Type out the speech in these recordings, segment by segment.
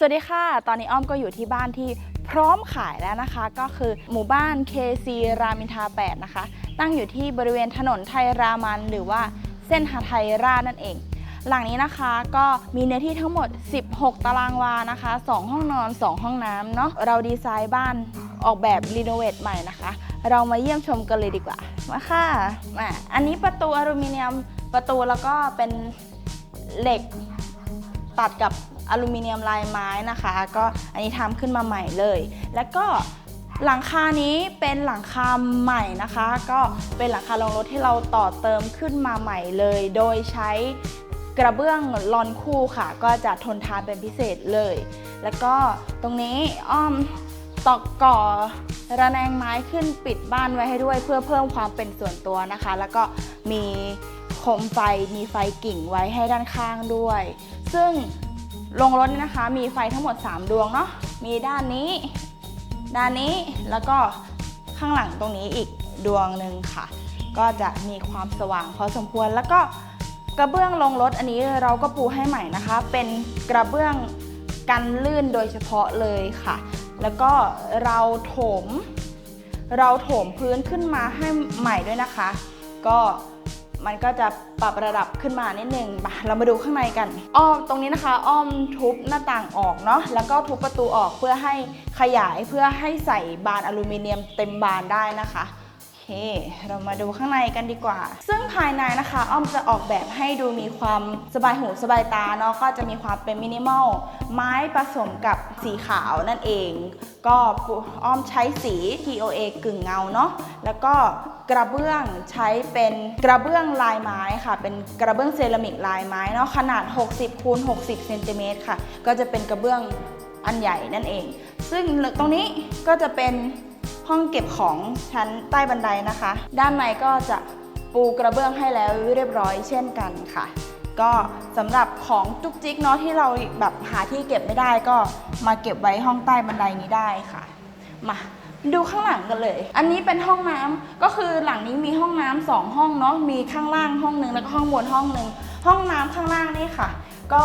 สวัสดีค่ะ ตอนนี้อ้อมก็อยู่ที่บ้านที่พร้อมขายแล้วนะคะ ก็คือหมู่บ้าน KC รามินทา 8 นะคะ ตั้งอยู่ที่บริเวณถนนไทยรามันหรือว่าเส้นหาไทยรานั่นเอง หลังนี้นะคะก็มีเนื้อที่ทั้งหมด 16 ตารางวานะคะ 2 ห้องนอน 2 ห้องน้ำเนาะ เราดีไซน์บ้านออกแบบรีโนเวทใหม่นะคะ เรามาเยี่ยมชมกันเลยดีกว่า มาค่ะมาอันนี้ประตูอลูมิเนียมประตูแล้วก็เป็นเหล็กตัดกับ อลูมิเนียมลายไม้นะคะ ก็อันนี้ทำขึ้นมาใหม่เลย แล้วก็หลังคานี้เป็นหลังคาใหม่นะคะ ก็เป็นหลังคาลงรถที่เราต่อเติมขึ้นมาใหม่เลย โดยใช้กระเบื้องลอนคู่ค่ะ ก็จะทนทานเป็นพิเศษเลย แล้วก็ตรงนี้อ้อมตอกก่อระแนงไม้ขึ้นปิดบ้านไว้ให้ด้วย เพื่อเพิ่มความเป็นส่วนตัวนะคะ แล้วก็มีโคมไฟมีไฟกิ่งไว้ให้ด้านข้างด้วย ซึ่ง โรงรถนี่นะคะ มีไฟทั้งหมด 3 ดวงเนาะ มีด้านนี้ ด้านนี้ แล้วก็ข้างหลังตรงนี้อีกดวงหนึ่งค่ะ ก็จะมีความสว่างพอสมควร แล้วก็กระเบื้องลงรถอันนี้เราก็ปูให้ใหม่นะคะ เป็นกระเบื้องกันลื่นโดยเฉพาะเลยค่ะ แล้วก็เราโถม เราโถมพื้นขึ้นมาให้ใหม่ด้วยนะคะ ก็ มันก็จะปรับระดับขึ้นมานิดนึงมาเรามาดูข้างในกัน อ้อมตรงนี้นะคะ อ้อมทุบหน้าต่างออกเนาะแล้วก็ทุบประตูออกเพื่อให้ขยายเพื่อให้ใส่บานอลูมิเนียมเต็มบานได้นะคะ ค เรามาดูข้างในกันดีกว่า ซึ่งภายในนะคะ อ้อมจะออกแบบให้ดูมีความสบายหูสบายตาเนาะก็จะมีความเป็นมินิมอลไม้ผสมกับสีขาวนั่นเอง ก็อ้อมใช้สี TOA กึ่งเงาเนาะแล้วก็กระเบื้องใช้เป็นกระเบื้องลายไม้ค่ะ เป็นกระเบื้องเซรามิกลายไม้เนาะขนาด 60คูณ60เซนติเมตรค่ะ ก็จะเป็นกระเบื้องอันใหญ่นั่นเอง ซึ่งตรงนี้ก็จะเป็น ห้องเก็บของชั้นใต้บันไดนะคะ ด้านในก็จะปูกระเบื้องให้แล้วเรียบร้อยเช่นกันค่ะ ก็สำหรับของจุกจิกเนาะที่เราแบบหาที่เก็บไม่ได้ก็มาเก็บไว้ห้องใต้บันไดนี้ได้ค่ะ มาดูข้างหลังกันเลย อันนี้เป็นห้องน้ำก็คือหลังนี้มีห้องน้ำสองห้องเนาะ มีข้างล่างห้องหนึ่งแล้วก็ห้องบนห้องหนึ่งห้องน้ำข้างล่างนี่ค่ะ ก็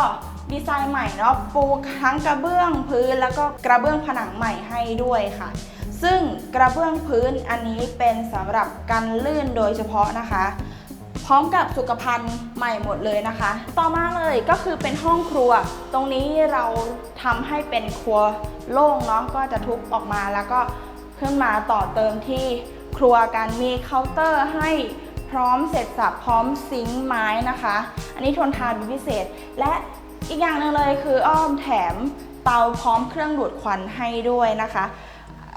ดีไซน์ใหม่เนาะ ปูทั้งกระเบื้องพื้นแล้วก็กระเบื้องผนังใหม่ให้ด้วยค่ะ ซึ่งกระเบื้องพื้นอันนี้เป็นสำหรับกันลื่นโดยเฉพาะนะคะ พร้อมกับสุขภัณฑ์ใหม่หมดเลยนะคะ ต่อมาเลยก็คือเป็นห้องครัว ตรงนี้เราทำให้เป็นครัวโล่งเนาะก็จะทุบออกมาแล้วก็ขึ้นมาต่อเติมที่ครัวกันมีเคาน์เตอร์ให้พร้อมเสร็จสับพร้อมซิงค์ไม้นะคะ อันนี้ทนทานเป็นพิเศษ และอีกอย่างหนึ่งเลยคืออ้อมแถมเตาพร้อมเครื่องดูดควันให้ด้วยนะคะ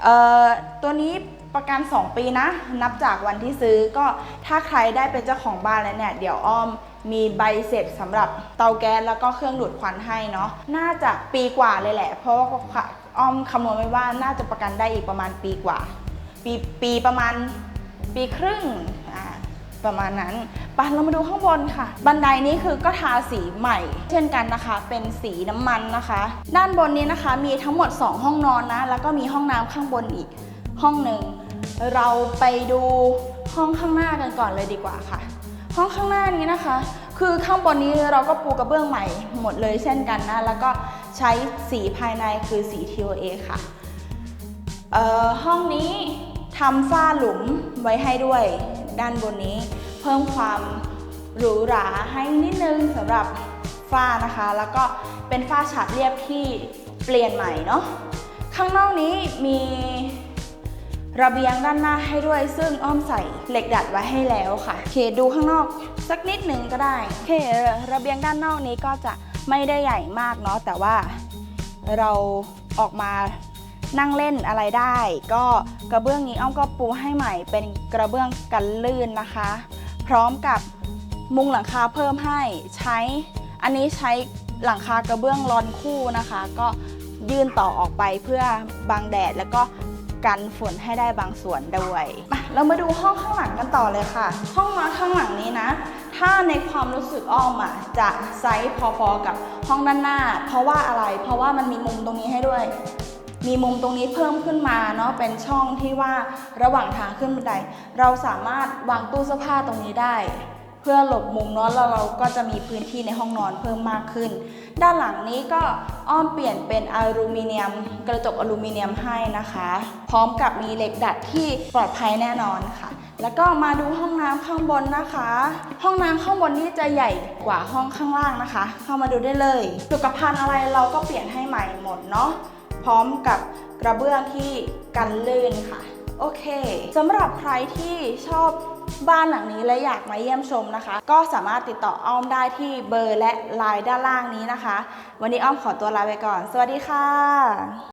เอ่อตัวนี้ประกัน 2 ปีนะ นับจากวันที่ซื้อก็ถ้าใครได้เป็นเจ้าของบ้านแล้วเนี่ย เดี๋ยวอ้อมมีใบเสร็จสำหรับเตาแก๊สแล้วก็เครื่องดูดควันให้เนาะน่าจะปีกว่าเลยแหละ เพราะว่าอ้อมคำนวณไว้ว่าน่าจะประกันได้อีกประมาณปีกว่า ปีปีประมาณปีครึ่ง ประมาณนั้นไปเรามาดูข้างบนค่ะ บันไดนี้คือก็ทาสีใหม่ เช่นกันนะคะ เป็นสีน้ำมันนะคะ ด้านบนนี้นะคะมีทั้งหมด 2 ห้องนอนนะ แล้วก็มีห้องน้ำข้างบนอีกห้องหนึ่ง เราไปดูห้องข้างหน้ากันก่อนเลยดีกว่าค่ะ ห้องข้างหน้านี้นะคะ คือข้างบนนี้เราก็ปูกระเบื้องใหม่หมดเลยเช่นกันนะ แล้วก็ใช้สีภายในคือสี TOA ค่ะห้องนี้ทำฝ้าหลุมไว้ให้ด้วย ด้านบนนี้ เพิ่มความหรูหราให้นิดนึงสำหรับฝ้านะคะ แล้วก็เป็นฝ้าฉาบเรียบที่เปลี่ยนใหม่เนาะข้างนอกนี้มีระเบียงด้านหน้าให้ด้วย ซึ่งอ้อมใส่เหล็กดัดไว้ให้แล้วค่ะโอเคดูข้างนอกสักนิดหนึ่งก็ได้โอเคระเบียงด้านนอกนี้ก็จะไม่ได้ใหญ่มากเนาะแต่ว่าเราออกมา นั่งเล่นอะไรได้ ก็กระเบื้องนี้อ้อมก็ปูให้ใหม่เป็นกระเบื้องกันลื่นนะคะ พร้อมกับมุงหลังคาเพิ่มให้ใช้อันนี้ใช้หลังคากระเบื้องรอนคู่นะคะ ก็ยื่นต่อออกไปเพื่อบังแดดแล้วก็กันฝนให้ได้บางส่วนด้วยมาเรามาดูห้องข้างหลังกันต่อเลยค่ะ ห้องนอนข้างหลังนี้นะ ถ้าในความรู้สึกอ้อมอะจะไซส์พอๆกับห้องด้านหน้า เพราะว่าอะไร เพราะว่ามันมีมุมตรงนี้ให้ด้วย มีมุมตรงนี้เพิ่มขึ้นมาเนาะเป็นช่องที่ว่าระหว่างทางขึ้นบันได เราสามารถวางตู้เสื้อผ้าตรงนี้ได้ เพื่อหลบมุมเนอะแล้วเราก็จะมีพื้นที่ในห้องนอนเพิ่มมากขึ้น ด้านหลังนี้ก็อ้อมเปลี่ยนเป็นอลูมิเนียม กระจกอลูมิเนียมให้นะคะ พร้อมกับมีเหล็กดัดที่ปลอดภัยแน่นอนค่ะแล้วก็มาดูห้องน้ำข้างบนนะคะ ห้องน้ำข้างบนนี่จะใหญ่กว่าห้องข้างล่างนะคะ เข้ามาดูได้เลย สุขภัณฑ์อะไรเราก็เปลี่ยนให้ใหม่หมดเนาะ พร้อมกับกระเบื้องที่กันลื่นค่ะ โอเคสำหรับใครที่ชอบบ้านหลังนี้และอยากมาเยี่ยมชมนะคะ ก็สามารถติดต่ออ้อมได้ที่เบอร์และไลน์ด้านล่างนี้นะคะ วันนี้อ้อมขอตัวลาไปก่อน สวัสดีค่ะ